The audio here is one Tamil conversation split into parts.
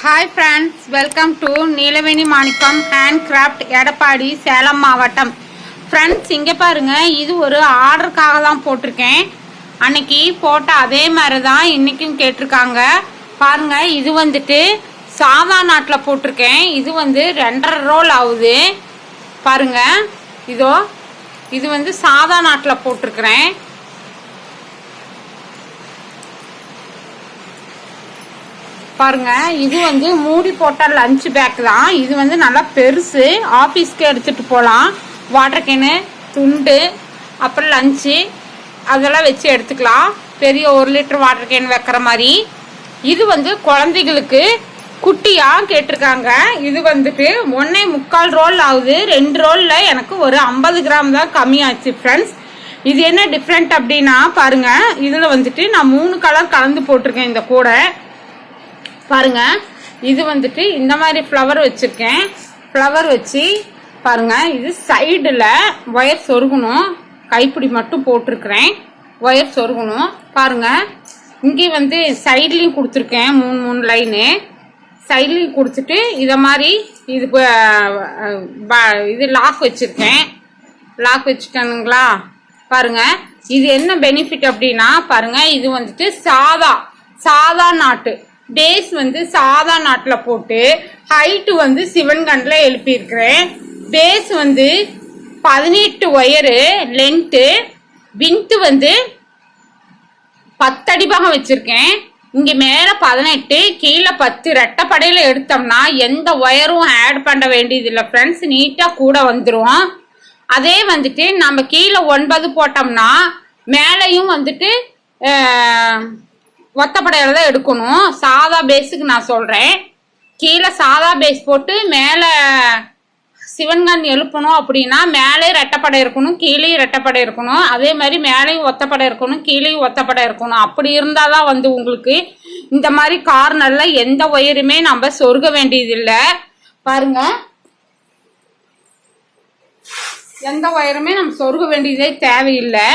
Hi friends welcome to Neelaveni Manickam hand craft Edappadi Salem மாவட்டம் ஃப்ரெண்ட்ஸ் இங்கே பாருங்கள் இது ஒரு ஆர்டருக்காக தான் போட்டிருக்கேன். அன்னைக்கு போட்ட அதே மாதிரி தான் இன்றைக்கும் கேட்டிருக்காங்க. பாருங்கள் இது வந்துட்டு சாதா நாட்டில் போட்டிருக்கேன். இது வந்து ரெண்டரை ரோல் ஆகுது. பாருங்கள் இதோ இது வந்து சாதா நாட்டில் போட்டிருக்கிறேன். பாருங்க இது வந்து மூடி போட்ட லஞ்ச் பேக் தான். இது வந்து நல்லா பெருசு. ஆஃபீஸ்க்கு எடுத்துட்டு போகலாம் வாட்டர் கேனு துண்டு அப்புறம் லஞ்சு அதெல்லாம் வச்சு எடுத்துக்கலாம். பெரிய ஒரு லிட்டர் வாட்டர் கேன் வைக்கிற மாதிரி. இது வந்து குழந்தைகளுக்கு குட்டியா கேட்டிருக்காங்க. இது வந்துட்டு ஒன்னே முக்கால் ரோல் ஆகுது. ரெண்டு ரோல்ல எனக்கு ஒரு ஐம்பது கிராம் தான் கம்மியாச்சு ஃப்ரெண்ட்ஸ் இது என்ன டிஃப்ரெண்ட் அப்படின்னா பாருங்க. இதுல வந்துட்டு நான் மூணு கலர் கலந்து போட்டிருக்கேன் இந்த கூடை. பாருங்க. இது வந்துட்டு இந்த மாதிரி ஃப்ளவர் வச்சிருக்கேன். ஃப்ளவர் வச்சு பாருங்க இது சைடில் ஒயர் சொருகணும். கைப்பிடி மட்டும் போட்டிருக்கிறேன். ஒயர் சொருகணும். பாருங்க இங்கே வந்து சைட்லேயும் கொடுத்துருக்கேன் மூணு மூணு லைனு சைட்லேயும் கொடுத்துட்டு இதை மாதிரி இது இது லாக் வச்சுருக்கேன். லாக் வச்சுட்டானுங்களா? பாருங்க இது என்ன பெனிஃபிட் அப்படின்னா பாருங்க இது வந்துட்டு சாதா சாதா நாட்டு. பேஸ் வந்து சாதா நாட்டில் போட்டு ஹைட்டு வந்து சிவன் கண்டில் எழுப்பியிருக்கிறேன். பேஸ் வந்து பதினெட்டு ஒயரு லென்த்து வின்த்து வந்து பத்தடி வச்சுருக்கேன். இங்கே மேலே பதினெட்டு கீழே பத்து. ரெட்டப்படையில் எடுத்தோம்னா எந்த ஒயரும் ஆட் பண்ண வேண்டியதில்லை ஃப்ரெண்ட்ஸ் நீட்டாக கூட வந்துடும் அதே வந்துட்டு நம்ம கீழே ஒன்பது போட்டோம்னா மேலேயும் வந்துட்டு ஒத்தப்படையில தான் எடுக்கணும். சாதா பேஸுக்கு நான் சொல்றேன். கீழே சாதா பேஸ் போட்டு மேலே சிவன்கண் எழுப்பணும் அப்படின்னா மேலே ரெட்டப்படை இருக்கணும் கீழேயும் ரெட்டப்படை இருக்கணும். அதே மாதிரி மேலேயும் ஒத்தப்படை இருக்கணும் கீழேயும் ஒத்தப்படை இருக்கணும். அப்படி இருந்தால் தான் வந்து உங்களுக்கு இந்த மாதிரி கார்னரில் எந்த ஒயருமே நம்ம சொருக வேண்டியதில்லை. பாருங்க. எந்த ஒயருமே நம்ம சொருக வேண்டியதே தேவையில்லை.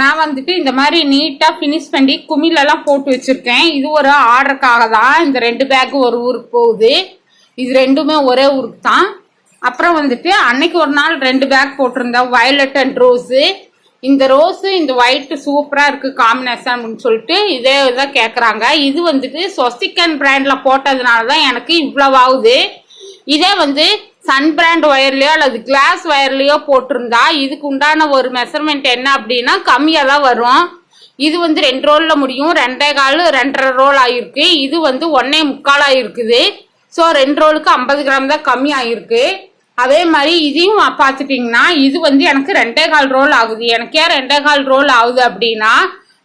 நான் வந்துட்டு இந்த மாதிரி நீட்டாக ஃபினிஷ் பண்ணி குமிலெல்லாம் போட்டு வச்சுருக்கேன். இது ஒரு ஆர்டருக்காக தான். இந்த ரெண்டு பேக்கு ஒரு ஊருக்கு போகுது. இது ரெண்டுமே ஒரே ஊருக்கு தான். அப்புறம் வந்துட்டு அன்னைக்கு ஒரு நாள் ரெண்டு பேக் போட்டிருந்தேன் வயலட் அண்ட் ரோஸு இந்த ரோஸு இந்த ஒயிட்டு சூப்பராக இருக்குது காம்பினேஷன் அப்படின்னு சொல்லிட்டு இதே இதான் கேட்குறாங்க இது வந்துட்டு சொசிக்கன் பிராண்டில் போட்டதுனால தான் எனக்கு இவ்வளோ ஆகுது. இதே வந்து சன் பிராண்ட் ஒயர்லயோ அல்லது கிளாஸ் ஒயர்லயோ போட்டிருந்தா இதுக்கு உண்டான ஒரு மெஷர்மெண்ட் என்ன அப்படின்னா கம்மியாக தான் வரும். இது வந்து ரெண்டு ரோலில் முடியும். ரெண்டே கால் ரெண்டரை ரோல் ஆகிருக்கு இது வந்து ஒன்னே முக்கால் ஆகிருக்குது ஸோ ரெண்டு ரோலுக்கு ஐம்பது கிராம் தான் கம்மி ஆகிருக்கு அதே மாதிரி இதையும் பார்த்துட்டிங்கன்னா இது வந்து எனக்கு ரெண்டே கால் ரோல் ஆகுது. எனக்கு ஏன் ரெண்டே கால் ரோல் ஆகுது அப்படின்னா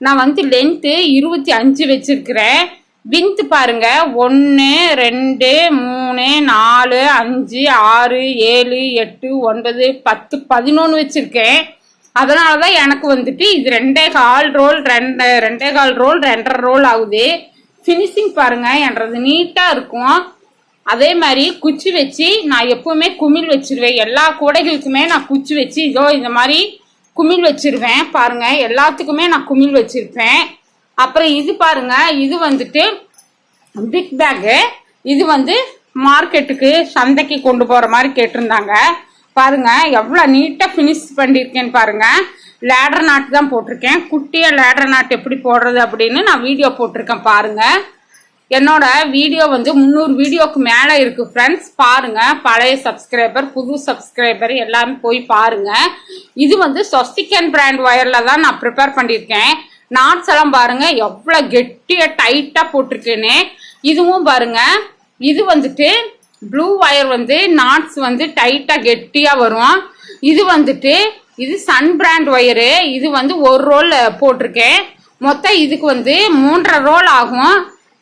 நான் வந்து லென்த்து இருபத்தி அஞ்சு வச்சிருக்கிறேன். வின்த் பாருங்க. ஒன்று ரெண்டு மூணு நாலு அஞ்சு ஆறு ஏழு எட்டு ஒன்பது பத்து பதினொன்று வச்சுருக்கேன். அதனால தான் எனக்கு வந்துட்டு இது ரெண்டே கால் ரோல் ரெண்டு ரெண்டே கால் ரோல் ரெண்டரை ரோல் ஆகுது. ஃபினிஷிங் பாருங்க என்றது நீட்டாக இருக்கும். அதே மாதிரி குச்சி வச்சு நான் எப்பவுமே குமிழ் வச்சிருவேன். எல்லா கூடைகளுக்குமே நான் குச்சி வச்சு இதோ இந்த மாதிரி குமிழ் வச்சிருவேன். பாருங்க எல்லாத்துக்குமே நான் குமிழ் வச்சிருப்பேன். அப்புறம் இது பாருங்க இது வந்துட்டு பிக் பேக்கு இது வந்து மார்க்கெட்டுக்கு சந்தைக்கு கொண்டு போகிற மாதிரி கேட்டிருந்தாங்க. பாருங்க எவ்வளோ நீட்டாக ஃபினிஷ் பண்ணியிருக்கேன்னு பாருங்க. லேடர் நாட்டு தான் போட்டிருக்கேன். குட்டியாக லேடர் நாட்டு எப்படி போடுறது அப்படின்னு நான் வீடியோ போட்டிருக்கேன் பாருங்க. என்னோட வீடியோ வந்து முந்நூறு வீடியோக்கு மேலே இருக்கு ஃப்ரெண்ட்ஸ் பாருங்க பழைய சப்ஸ்கிரைபர் புது சப்ஸ்கிரைபர் எல்லாமே போய் பாருங்க. இது வந்து சொஸ்டிக்கன் பிராண்ட் ஒயரில் தான் நான் ப்ரிப்பேர் பண்ணியிருக்கேன். நாட்ஸ் எல்லாம் பாருங்க எவ்வளோ கெட்டியா டைட்டா போட்டிருக்கேன்னு. இதுவும் பாருங்க இது வந்துட்டு ப்ளூ ஒயர் வந்து நாட்ஸ் வந்து டைட்டா கெட்டியா வரும். இது வந்துட்டு இது சன் பிராண்ட் ஒயரு இது வந்து ஒரு ரோல் போட்டிருக்கேன். மொத்தம் இதுக்கு வந்து மூன்றரை ரோல் ஆகும்.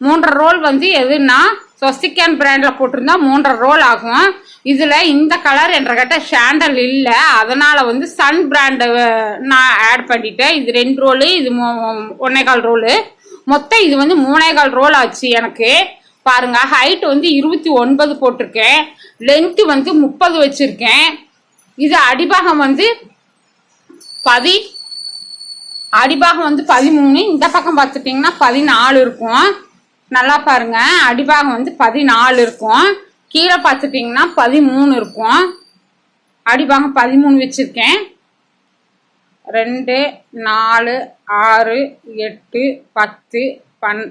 மூன்றரை ரோல் வந்து எதுன்னா சொஸ்டிக்கான் பிராண்டில் போட்டிருந்தா மூன்றரை ரோல் ஆகும். இதுல இந்த கலர் என்ற கிட்ட ஷாண்டல் இல்ல. அதனால வந்து சன் பிராண்ட் நான் ஆட் பண்ணிட்டேன். இது ரெண்டு ரோலு இது ஒன்னேகால் ஒன்னே கால் ரோலு மொத்தம் இது வந்து மூணே கால் ரோல் ஆச்சு எனக்கு. பாருங்க ஹைட் வந்து இருபத்தி ஒன்பது போட்டிருக்கேன். லென்த் வந்து முப்பது வச்சிருக்கேன். இது அடிபாகம் வந்து பதி அடிபாகம் வந்து பதிமூணு. இந்த பக்கம் பார்த்துட்டிங்கன்னா பதினாலு இருக்கும். நல்லா பாருங்க அடிபாகம் வந்து பதினாலு இருக்கும். கீழே பார்த்துட்டிங்கன்னா பதிமூணு இருக்கும். அடிப்பாங்க பதிமூணு வச்சுருக்கேன். ரெண்டு நாலு ஆறு எட்டு பத்து பன்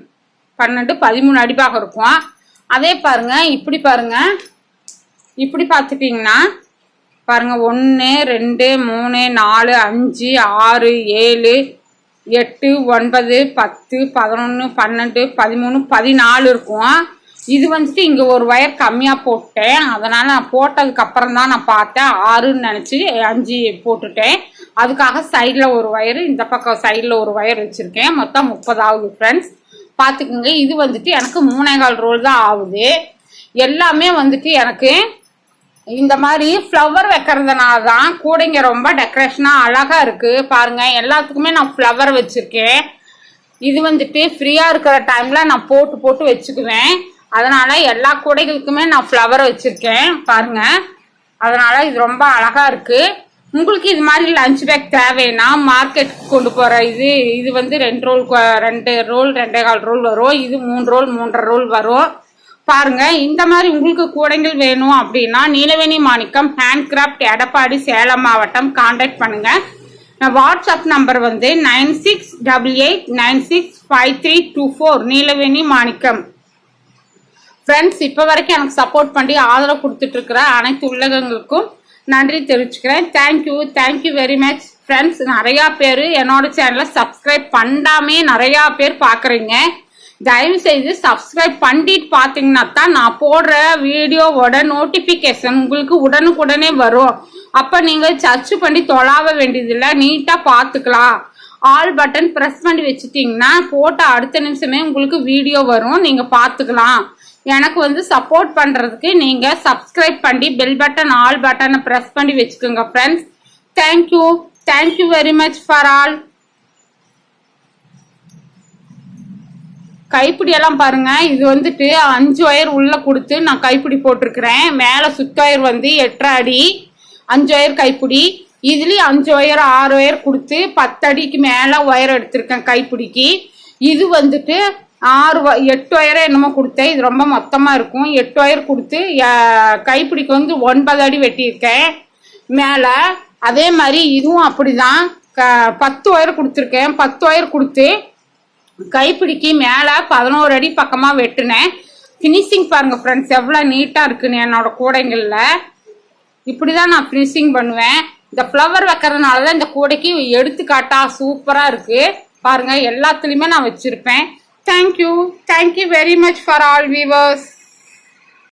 பன்னெண்டு பதிமூணு அடிபாகம் இருக்கும். அதே பாருங்க இப்படி பாருங்கள் இப்படி பார்த்துட்டிங்கன்னா பாருங்க ஒன்று ரெண்டு மூணு நாலு அஞ்சு ஆறு ஏழு எட்டு ஒன்பது பத்து பதினொன்று பன்னெண்டு பதிமூணு பதினாலு இருக்கும். இது வந்துட்டு இங்கே ஒரு ஒயர் கம்மியாக போட்டேன். அதனால் நான் போட்டதுக்கு அப்புறம் தான் நான் பார்த்தேன். ஆறுன்னு நினச்சி அஞ்சு போட்டுட்டேன். அதுக்காக சைடில் ஒரு ஒயர் இந்த பக்கம் சைடில் ஒரு ஒயர் வச்சுருக்கேன். மொத்தம் முப்பது ஆகுது ஃப்ரெண்ட்ஸ் பார்த்துக்குங்க இது வந்துட்டு எனக்கு மூணேகால் ரோல் தான் ஆகுது. எல்லாமே வந்துட்டு எனக்கு இந்த மாதிரி ஃப்ளவர் வைக்கிறதுனால தான் கூடைங்க ரொம்ப டெக்கரேஷனாக அழகாக இருக்குது பாருங்கள் எல்லாத்துக்குமே நான் ஃப்ளவர் வச்சுருக்கேன். இது வந்துட்டு ஃப்ரீயாக இருக்கிற டைமில் நான் போட்டு போட்டு வச்சுக்குவேன். அதனால எல்லா கூடைகளுக்குமே நான் ஃப்ளவர் வச்சுருக்கேன் பாருங்க. அதனால இது ரொம்ப அழகாக இருக்குது உங்களுக்கு இது மாதிரி லஞ்ச் பேக் தேவைன்னா மார்க்கெட்டுக்கு கொண்டு போகிற இது இது வந்து ரெண்டு ரோல் ரெண்டு ரோல் ரெண்டே கால் ரோல் வரும். இது மூணு ரோல் மூன்றரை ரோல் வரும். பாருங்க இந்த மாதிரி உங்களுக்கு கூடைகள் வேணும் அப்படின்னா நீலவேணி மாணிக்கம் ஹேண்ட் கிராஃப்ட் எடப்பாடி சேலம் மாவட்டம் காண்டாக்ட் பண்ணுங்க. வாட்ஸ்அப் நம்பர் வந்து nine six double eight nine six five three two four Neelaveni Manickam. Friends இப்போ வரைக்கும் எனக்கு சப்போர்ட் பண்ணி ஆதரவு கொடுத்துட்டு இருக்கிற அனைத்து உள்ளகங்களுக்கும் நன்றி தெரிவிச்சுக்கிறேன். Thank you thank you very much friends நிறையா பேர் என்னோட சேனலை சப்ஸ்கிரைப் பண்ணாமே நிறையா பேர் பார்க்குறீங்க தயவு செய்து சப்ஸ்கிரைப் பண்ணிட்டு பார்த்தீங்கன்னா தான் நான் போடுற வீடியோவோட நோட்டிஃபிகேஷன் உங்களுக்கு உடனுக்குடனே வரும். அப்போ நீங்கள் சர்ச் பண்ணி தொழாவ வேண்டியதில்லை. நீட்டாக பார்த்துக்கலாம் ஆல் பட்டன் ப்ரெஸ் பண்ணி வச்சுட்டிங்கன்னா போட்ட அடுத்த நிமிஷமே உங்களுக்கு வீடியோ வரும். நீங்கள் பார்த்துக்கலாம். எனக்கு வந்து சப்போர்ட் பண்ணுறதுக்கு நீங்கள் சப்ஸ்கிரைப் பண்ணி பெல் பட்டன் ஆல் பட்டனை ப்ரெஸ் பண்ணி வச்சுக்கோங்க friends thank you thank you very much for all கைப்பிடி எல்லாம் பாருங்க. இது வந்துட்டு அஞ்சு ஒயர் உள்ள கொடுத்து நான் கைப்பிடி போட்டிருக்கிறேன். மேலே சுத்த வந்து எட்டரை அடி. அஞ்சு ஒயர் கைப்பிடி. இதுலேயும் அஞ்சு ஒயர் ஆறு ஒயர் கொடுத்து பத்து அடிக்கு மேலே ஒயர் எடுத்திருக்கேன் கைப்பிடிக்கு. இது வந்துட்டு ஆறு எட்டு ஒயரை என்னமோ கொடுத்தேன். இது ரொம்ப மொத்தமாக இருக்கும். எட்டு ஒயர் கொடுத்து கைப்பிடிக்கு வந்து ஒன்பது அடி வெட்டியிருக்கேன் மேலே. அதே மாதிரி இதுவும் அப்படிதான். க பத்து ஒயர் கொடுத்துருக்கேன். பத்து ஒயர் கொடுத்து கைப்பிடிக்கு மேலே பதினோரு அடி பக்கமாக வெட்டினேன். ஃபினிஷிங் பாருங்கள் ஃப்ரெண்ட்ஸ் எவ்வளோ நீட்டாக இருக்குன்னு என்னோட கூடைங்களில். இப்படி தான் நான் ஃபினிஷிங் பண்ணுவேன். இந்த ஃப்ளவர் வைக்கிறதுனால தான் இந்த கூடைக்கு எடுத்துக்காட்டா சூப்பராக இருக்குது பாருங்கள் எல்லாத்துலேயுமே நான் வச்சுருப்பேன். Thank you thank you very much for all viewers